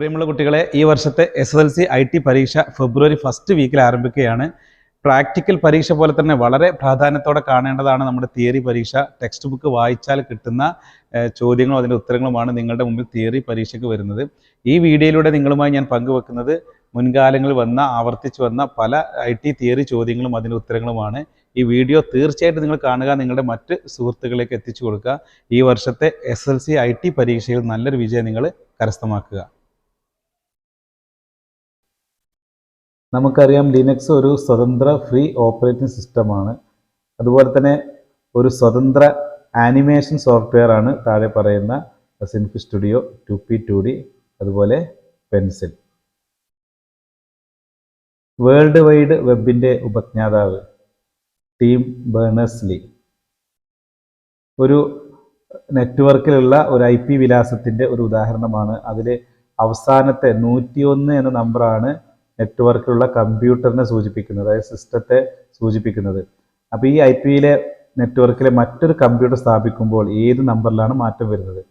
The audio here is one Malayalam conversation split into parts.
പ്രിയമുള്ള കുട്ടികളെ ഈ വർഷത്തെ S S L C I T പരീക്ഷ ഫെബ്രുവരി ഫസ്റ്റ് വീക്കിൽ ആരംഭിക്കുകയാണ്. പ്രാക്ടിക്കൽ പരീക്ഷ പോലെ തന്നെ വളരെ പ്രാധാന്യത്തോടെ കാണേണ്ടതാണ് നമ്മുടെ തിയറി പരീക്ഷ. ടെക്സ്റ്റ് ബുക്ക് വായിച്ചാൽ കിട്ടുന്ന ചോദ്യങ്ങളും അതിന്റെ ഉത്തരങ്ങളുമാണ് നിങ്ങളുടെ മുമ്പിൽ തിയറി പരീക്ഷയ്ക്ക് വരുന്നത്. ഈ വീഡിയോയിലൂടെ നിങ്ങളുമായി ഞാൻ പങ്കുവെക്കുന്നത് മുൻകാലങ്ങളിൽ വന്ന ആവർത്തിച്ച് വന്ന പല ഐ ടി തിയറി ചോദ്യങ്ങളും അതിന്റെ ഉത്തരങ്ങളുമാണ്. ഈ വീഡിയോ തീർച്ചയായിട്ടും നിങ്ങൾ കാണുക നിങ്ങളുടെ മറ്റ് സുഹൃത്തുക്കളിലേക്ക് എത്തിച്ചു കൊടുക്കുക. ഈ വർഷത്തെ S L C I T പരീക്ഷയിൽ നല്ലൊരു വിജയം നിങ്ങൾ കരസ്ഥമാക്കുക. നമുക്കറിയാം ലിനക്സ് ഒരു സ്വതന്ത്ര ഫ്രീ ഓപ്പറേറ്റിംഗ് സിസ്റ്റമാണ് അതുപോലെ തന്നെ ഒരു സ്വതന്ത്ര ആനിമേഷൻ സോഫ്റ്റ്വെയർ ആണ് താഴെ പറയുന്ന Synfig studio Tupi two D അതുപോലെ പെൻസിൽ വേൾഡ് വൈഡ് വെബിന്റെ ഉപജ്ഞാതാവ് ടീം ബേണേഴ്സ്ലി ഒരു നെറ്റ്വർക്കിലുള്ള ഒരു ഐ പി വിലാസത്തിന്റെ ഒരു ഉദാഹരണമാണ്. അതിൽ അവസാനത്തെ നൂറ്റിയൊന്ന് എന്ന നമ്പറാണ് നെറ്റ്വർക്കിലുള്ള കമ്പ്യൂട്ടറിനെ സൂചിപ്പിക്കുന്നത് അതായത് സിസ്റ്റത്തെ സൂചിപ്പിക്കുന്നത്. അപ്പോൾ ഈ ഐ പിയിലെ നെറ്റ്വർക്കിലെ മറ്റൊരു കമ്പ്യൂട്ടർ സ്ഥാപിക്കുമ്പോൾ ഏത് നമ്പറിലാണ് മാറ്റം വരുന്നത്?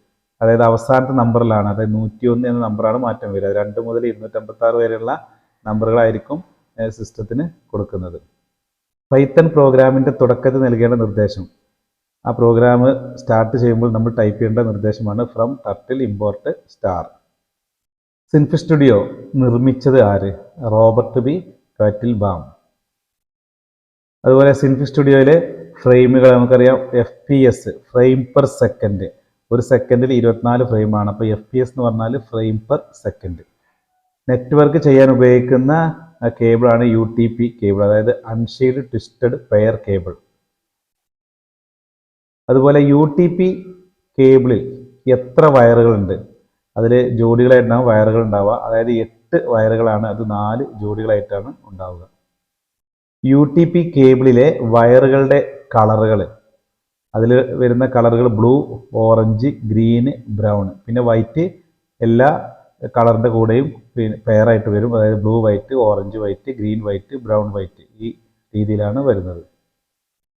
അതായത് അവസാനത്തെ നമ്പറിലാണ് അതായത് നൂറ്റി ഒന്ന് എന്ന നമ്പറാണ് മാറ്റം വരുന്നത് രണ്ട് മുതൽ ഇരുന്നൂറ്റമ്പത്തി ആറ് വരെയുള്ള നമ്പറുകളായിരിക്കും സിസ്റ്റത്തിന് കൊടുക്കുന്നത്. പൈത്തൺ പ്രോഗ്രാമിന്റെ തുടക്കത്തിൽ നൽകേണ്ട നിർദ്ദേശം. ആ പ്രോഗ്രാം സ്റ്റാർട്ട് ചെയ്യുമ്പോൾ നമ്മൾ ടൈപ്പ് ചെയ്യേണ്ട നിർദ്ദേശമാണ് from turtle import star Synfig studio നിർമ്മിച്ചത് ആര്? റോബർട്ട് ബി കാറ്റിൽ ബാം അതുപോലെ സിൻഫ് സ്റ്റുഡിയോയിലെ ഫ്രെയിമുകൾ നമുക്കറിയാം. F P S frame per second ഒരു സെക്കൻഡിൽ ഇരുപത്തിനാല് ഫ്രെയിമാണ് അപ്പോൾ എഫ് പി എസ് എന്ന് പറഞ്ഞാൽ ഫ്രെയിം പെർ സെക്കൻഡ് നെറ്റ്വർക്ക് ചെയ്യാൻ ഉപയോഗിക്കുന്ന കേബിളാണ് യു ടി പി കേബിൾ അതായത് അൺഷെയ്ഡ് ട്വിസ്റ്റഡ് പെയർ കേബിൾ അതുപോലെ യു ടി പി കേബിളിൽ എത്ര വയറുകളുണ്ട് അതിൽ ജോഡികളായിട്ടാണ് വയറുകൾ ഉണ്ടാവുക. അതായത് എട്ട് വയറുകളാണ് അത് നാല് ജോഡികളായിട്ടാണ് ഉണ്ടാവുക. യു ടി പി കേബിളിലെ വയറുകളുടെ കളറുകൾ. അതിൽ വരുന്ന കളറുകൾ ബ്ലൂ ഓറഞ്ച് ഗ്രീന് ബ്രൗൺ പിന്നെ വൈറ്റ് എല്ലാ കളറിന്റെ കൂടെയും പെയറായിട്ട് വരും. അതായത് blue white orange white green white brown white ഈ രീതിയിലാണ് വരുന്നത്.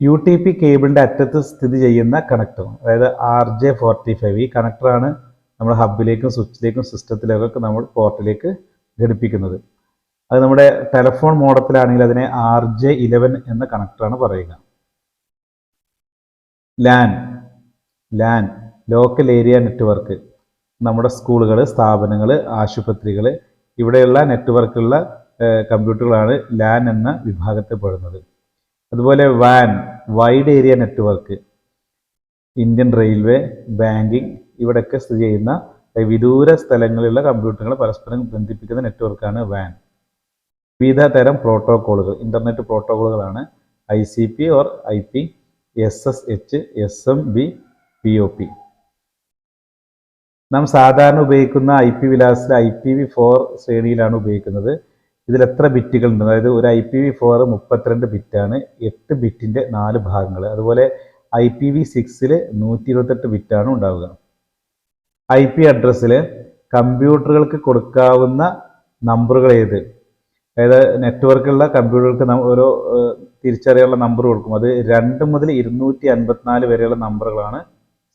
യു ടി പി കേബിളിന്റെ അറ്റത്ത് സ്ഥിതി ചെയ്യുന്ന കണക്ടർ. അതായത് ആർ ജെ ഫോർട്ടി ഫൈവ് ഈ കണക്ടറാണ് നമ്മുടെ ഹബിലേക്കും സ്വിച്ചിലേക്കും സിസ്റ്റത്തിലേക്കൊക്കെ നമ്മൾ പോർട്ടിലേക്ക് ഘടിപ്പിക്കുന്നത്. അത് നമ്മുടെ ടെലഫോൺ മോഡത്തിലാണെങ്കിൽ അതിനെ ആർ ജെ ഇലവൻ എന്ന കണക്ടറാണ് പറയുക. LAN LAN local area network നമ്മുടെ സ്കൂളുകൾ സ്ഥാപനങ്ങൾ ആശുപത്രികൾ ഇവിടെയുള്ള നെറ്റ്വർക്കുള്ള കമ്പ്യൂട്ടറുകളാണ് ലാൻ എന്ന വിഭാഗത്തിൽ പെടുന്നത്. അതുപോലെ van wide area network Indian railway banking ഇവിടെയൊക്കെ സ്ഥിതി ചെയ്യുന്ന വിദൂര സ്ഥലങ്ങളിലുള്ള കമ്പ്യൂട്ടറുകൾ പരസ്പരം ബന്ധിപ്പിക്കുന്ന നെറ്റ്വർക്കാണ് വാൻ. വിവിധ തരം പ്രോട്ടോക്കോളുകൾ internet പ്രോട്ടോക്കോളുകളാണ് I C P or I P S S H S M B P O P. നാം സാധാരണ ഉപയോഗിക്കുന്ന ഐ പി വിലാസത്തിൽ ഐ പി വി ഫോർ ശ്രേണിയിലാണ് ഉപയോഗിക്കുന്നത്. ഇതിൽ എത്ര ബിറ്റുകൾ ഉണ്ട് അതായത് ഒരു ഐ പി വി ഫോർ മുപ്പത്തിരണ്ട് ബിറ്റാണ് എട്ട് ബിറ്റിന്റെ നാല് ഭാഗങ്ങൾ. അതുപോലെ ഐ പി വി സിക്സിൽ നൂറ്റി ഇരുപത്തെട്ട് ബിറ്റാണ് ഉണ്ടാവുക. ഐ പി അഡ്രസ്സിൽ കമ്പ്യൂട്ടറുകൾക്ക് കൊടുക്കാവുന്ന നമ്പറുകൾ ഏത്? അതായത് നെറ്റ്വർക്കുള്ള കമ്പ്യൂട്ടറുകൾക്ക് ഓരോ തിരിച്ചറിയാനുള്ള നമ്പർ കൊടുക്കും. അത് രണ്ട് മുതൽ ഇരുന്നൂറ്റി അൻപത്തിനാല് വരെയുള്ള നമ്പറുകളാണ്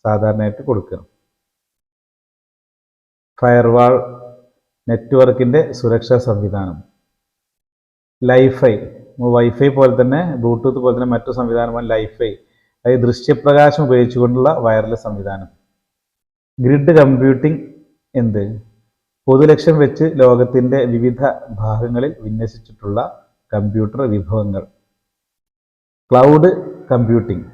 സാധാരണയായിട്ട് കൊടുക്കുക. ഫയർവാൾ നെറ്റ്വർക്കിന്റെ സുരക്ഷാ സംവിധാനം. ലൈഫൈ വൈഫൈ പോലെ തന്നെ ബ്ലൂടൂത്ത് പോലെ തന്നെ മറ്റു സംവിധാനമാണ് ലൈഫൈ അതായത് ദൃശ്യപ്രകാശം ഉപയോഗിച്ചുകൊണ്ടുള്ള വയർലെസ് സംവിധാനം. ഗ്രിഡ് കമ്പ്യൂട്ടിംഗ് എന്ത്? പൊതുലക്ഷ്യം വെച്ച് ലോകത്തിന്റെ വിവിധ ഭാഗങ്ങളിൽ വിന്യസിച്ചിട്ടുള്ള കമ്പ്യൂട്ടർ വിഭവങ്ങൾ. ക്ലൗഡ് കമ്പ്യൂട്ടിംഗ്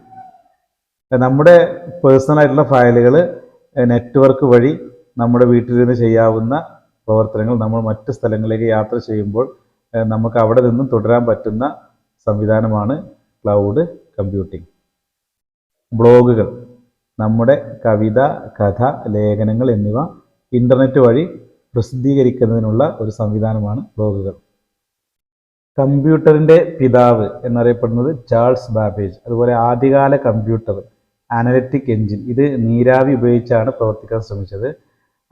നമ്മുടെ പേഴ്സണൽ ആയിട്ടുള്ള ഫയലുകൾ നെറ്റ്വർക്ക് വഴി നമ്മുടെ വീട്ടിലിരുന്ന് ചെയ്യാവുന്ന പ്രവർത്തനങ്ങൾ നമ്മൾ മറ്റ് സ്ഥലങ്ങളിലേക്ക് യാത്ര ചെയ്യുമ്പോൾ നമുക്ക് അവിടെ നിന്നും തുടരാൻ പറ്റുന്ന സംവിധാനമാണ് ക്ലൗഡ് കമ്പ്യൂട്ടിംഗ് ബ്ലോഗുകൾ. നമ്മുടെ കവിത കഥ ലേഖനങ്ങൾ എന്നിവ ഇന്റർനെറ്റ് വഴി പ്രസിദ്ധീകരിക്കുന്നതിനുള്ള ഒരു സംവിധാനമാണ് ബ്ലോഗുകൾ. കമ്പ്യൂട്ടറിന്റെ പിതാവ് എന്നറിയപ്പെടുന്നത് ചാൾസ് ബാബേജ്. അതുപോലെ ആദ്യകാല കമ്പ്യൂട്ടർ അനലറ്റിക് എഞ്ചിൻ ഇത് നീരാവി ഉപയോഗിച്ചാണ് പ്രവർത്തിക്കാൻ ശ്രമിച്ചത്.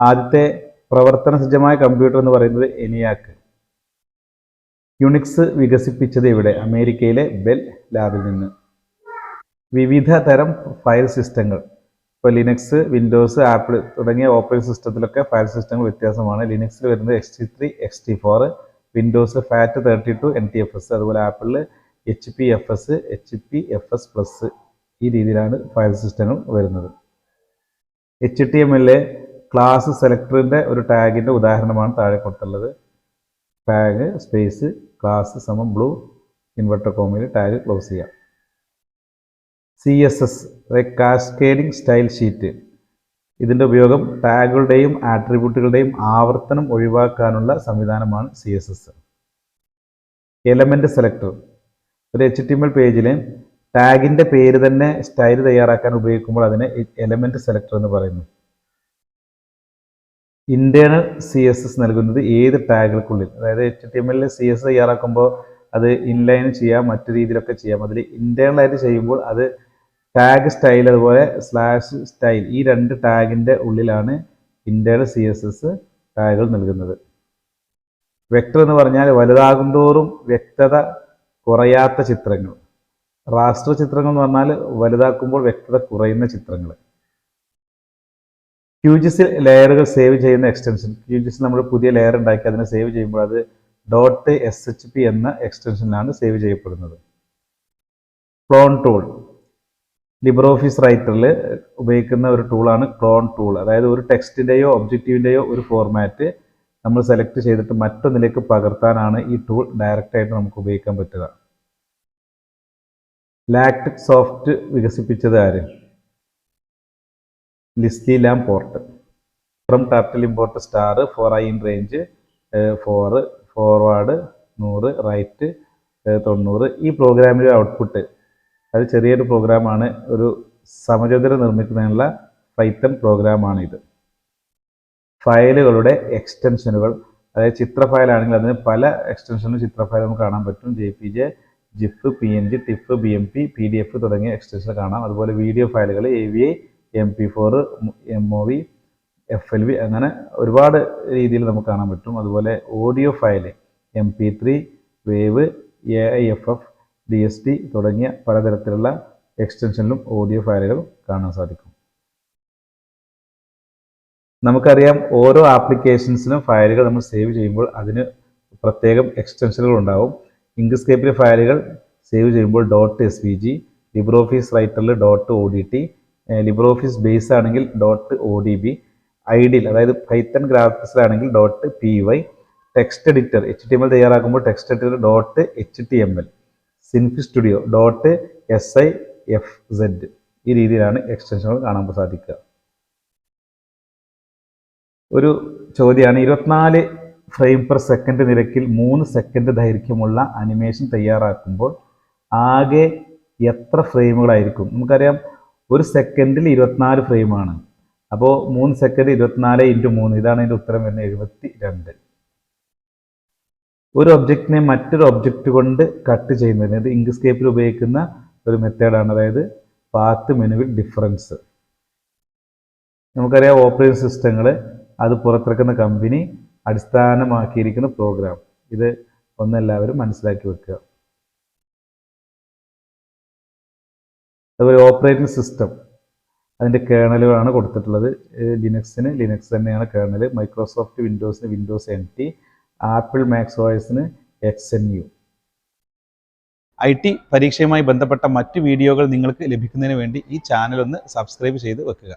ആദ്യത്തെ പ്രവർത്തന സജ്ജമായ കമ്പ്യൂട്ടർ എന്ന് പറയുന്നത് എനിയാക്ക്. യുണിക്സ് വികസിപ്പിച്ചത് ഇവിടെ അമേരിക്കയിലെ ബെൽ ലാബിൽ നിന്ന്. വിവിധ തരം ഫയൽ സിസ്റ്റങ്ങൾ. ഇപ്പോൾ ലിനക്സ് വിൻഡോസ് ആപ്പിൾ തുടങ്ങിയ ഓപ്പറേറ്റിംഗ് സിസ്റ്റത്തിലൊക്കെ ഫയൽ സിസ്റ്റങ്ങൾ വ്യത്യാസമാണ്. ലിനക്സിൽ വരുന്നത് X T three X T four Windows FAT thirty two N T F S അതുപോലെ ആപ്പിളിൽ H P F S H P F S plus ഈ രീതിയിലാണ് ഫയൽ സിസ്റ്റങ്ങൾ വരുന്നത്. എച്ച് ടി എം എല്ലിലെ ക്ലാസ് സെലക്ടറിന്റെ ഒരു ടാഗിന്റെ ഉദാഹരണമാണ് താഴെ കൊടുത്തുള്ളത് ടാഗ് സ്പേസ് ക്ലാസ് സമം ബ്ലൂ ഇൻവെർട്ടർ കോമയിൽ ടാഗ് ക്ലോസ് ചെയ്യാം. C S S cascading style sheet ഇതിന്റെ ഉപയോഗം ടാഗുകളുടെയും ആട്രിബ്യൂട്ടുകളുടെയും ആവർത്തനം ഒഴിവാക്കാനുള്ള സംവിധാനമാണ് C S S element selector ഒരു എച്ച് ടി എം എൽ പേജിൽ ടാഗിന്റെ പേര് തന്നെ സ്റ്റൈൽ തയ്യാറാക്കാൻ ഉപയോഗിക്കുമ്പോൾ അതിനെ എലമെന്റ് സെലക്ടർ എന്ന് പറയുന്നു. ഇന്റേണൽ സി എസ് എസ് നൽകുന്നത് ഏത് ടാഗുകൾക്കുള്ളിൽ അതായത് എച്ച് ടി എം എല്ലിൽ സി എസ് തയ്യാറാക്കുമ്പോൾ അത് ഇൻലൈൻ ചെയ്യാം മറ്റു രീതിയിലൊക്കെ ചെയ്യാം. അതിൽ ഇന്റേണൽ ആയിട്ട് ചെയ്യുമ്പോൾ അത് ടാഗ് സ്റ്റൈൽ അതുപോലെ സ്ലാഷ് സ്റ്റൈൽ ഈ രണ്ട് ടാഗിന്റെ ഉള്ളിലാണ് ഇന്റേണൽ സി എസ് എസ് ടാഗുകൾ നൽകുന്നത്. വെക്ടർ എന്ന് പറഞ്ഞാൽ വലുതാകും തോറും വ്യക്തത കുറയാത്ത ചിത്രങ്ങൾ. റാസ്റ്റർ ചിത്രങ്ങൾ എന്ന് പറഞ്ഞാൽ വലുതാക്കുമ്പോൾ വ്യക്തത കുറയുന്ന ചിത്രങ്ങൾ. ക്യൂജിസിൽ ലെയറുകൾ സേവ് ചെയ്യുന്ന എക്സ്റ്റൻഷൻ ക്യൂജിസിൽ നമ്മൾ പുതിയ ലെയർ ഉണ്ടാക്കി അതിനെ സേവ് ചെയ്യുമ്പോൾ അത് ഡോട്ട് എസ് എച്ച് പി എന്ന എക്സ്റ്റൻഷനിലാണ് സേവ് ചെയ്യപ്പെടുന്നത്. ക്ലോൺ ടൂൾ ലിബർ ഓഫീസ് റൈറ്ററിൽ ഉപയോഗിക്കുന്ന ഒരു ടൂളാണ് ക്ലോൺ ടൂൾ അതായത് ഒരു ടെക്സ്റ്റിന്റെയോ ഒബ്ജക്റ്റീവിന്റെയോ ഒരു ഫോർമാറ്റ് നമ്മൾ സെലക്ട് ചെയ്തിട്ട് മറ്റൊന്നിലേക്ക് പകർത്താനാണ് ഈ ടൂൾ ഡയറക്റ്റായിട്ട് നമുക്ക് ഉപയോഗിക്കാൻ പറ്റുക. ലാക്ടിക് സോഫ്റ്റ് വികസിപ്പിച്ചത് ആര്? Leslie Lamport from turtle import star for I in range four forward നൂറ് റൈറ്റ് തൊണ്ണൂറ്. ഈ പ്രോഗ്രാമിലെ ഔട്ട്പുട്ട് അത് ചെറിയൊരു പ്രോഗ്രാമാണ്. ഒരു സമചതുരം നിർമ്മിക്കുന്നതിനുള്ള പൈത്തൺ പ്രോഗ്രാമാണ് ഇത് ഫയലുകളുടെ എക്സ്റ്റൻഷനുകൾ അതായത് ചിത്ര ഫയലാണെങ്കിൽ അതിന് പല എക്സ്റ്റൻഷനും ചിത്ര ഫയൽ നമുക്ക് കാണാൻ പറ്റും. J P J GIF P N G TIFF B M P P D F തുടങ്ങിയ എക്സ്റ്റൻഷൻ കാണാം. അതുപോലെ വീഡിയോ ഫയലുകൾ A V I M P four M O V F L V അങ്ങനെ ഒരുപാട് രീതിയിൽ നമുക്ക് കാണാൻ പറ്റും. അതുപോലെ audio file M P three wave A I F F D S T തുടങ്ങിയ പലതരത്തിലുള്ള എക്സ്റ്റൻഷനിലും ഓഡിയോ ഫയലുകൾ കാണാൻ സാധിക്കും. നമുക്കറിയാം ഓരോ ആപ്ലിക്കേഷൻസിനും ഫയലുകൾ നമ്മൾ സേവ് ചെയ്യുമ്പോൾ അതിന് പ്രത്യേകം എക്സ്റ്റൻഷനുകൾ ഉണ്ടാവും. ഇങ്ക്സ്കേപ്പിലെ ഫയലുകൾ സേവ് ചെയ്യുമ്പോൾ dot S V G LibreOffice റൈറ്ററിൽ dot O D T LibreOffice base ആണെങ്കിൽ dot O D B IDLE അതായത് Python ഗ്രാഫിക്സിലാണെങ്കിൽ dot P Y text editor H T M L തയ്യാറാക്കുമ്പോൾ text editor dot H T M L Synfig studio dot S I F Z ഈ രീതിയിലാണ് എക്സ്റ്റൻഷനുകൾ കാണാൻ സാധിക്കുക. ഒരു ചോദ്യമാണ് ഇരുപത്തിനാല് ഫ്രെയിം പെർ സെക്കൻഡ് നിരക്കിൽ മൂന്ന് സെക്കൻഡ് ദൈർഘ്യമുള്ള അനിമേഷൻ തയ്യാറാക്കുമ്പോൾ ആകെ എത്ര ഫ്രെയിമുകളായിരിക്കും? നമുക്കറിയാം ഒരു സെക്കൻഡിൽ ഇരുപത്തിനാല് ഫ്രെയിമാണ് അപ്പോൾ മൂന്ന് സെക്കൻഡ് ഇരുപത്തിനാല് ഇന്റു മൂന്ന് ഇതാണ് അതിന്റെ ഉത്തരം വരുന്നത് എഴുപത്തി രണ്ട് ഒരു ഒബ്ജക്റ്റിനെ മറ്റൊരു ഒബ്ജക്റ്റ് കൊണ്ട് കട്ട് ചെയ്യുന്നതിന് ഇത് ഇങ്ക്സ്കേപ്പിൽ ഉപയോഗിക്കുന്ന ഒരു മെത്തേഡാണ് അതായത് പാത്ത് മെനുവിൽ ഡിഫറൻസ് നമുക്കറിയാം ഓപ്പറേറ്റിംഗ് സിസ്റ്റങ്ങൾ അത് പുറത്തിറക്കുന്ന കമ്പനി അടിസ്ഥാനമാക്കിയിരിക്കുന്ന പ്രോഗ്രാം ഇത് ഒന്നെല്ലാവരും മനസ്സിലാക്കി വെക്കുക. അതുപോലെ ഓപ്പറേറ്റിംഗ് സിസ്റ്റം അതിന്റെ കേണലുകളാണ് കൊടുത്തിട്ടുള്ളത്. ലിനക്സിന് ലിനക്സ് തന്നെയാണ് kernel Microsoft വിൻഡോസിന് Windows N T Apple Mac ഓയസിന് X N U. I T പരീക്ഷയുമായി ബന്ധപ്പെട്ട മറ്റ് വീഡിയോകൾ നിങ്ങൾക്ക് ലഭിക്കുന്നതിന് വേണ്ടി ഈ ചാനൽ ഒന്ന് സബ്സ്ക്രൈബ് ചെയ്ത് വെക്കുക.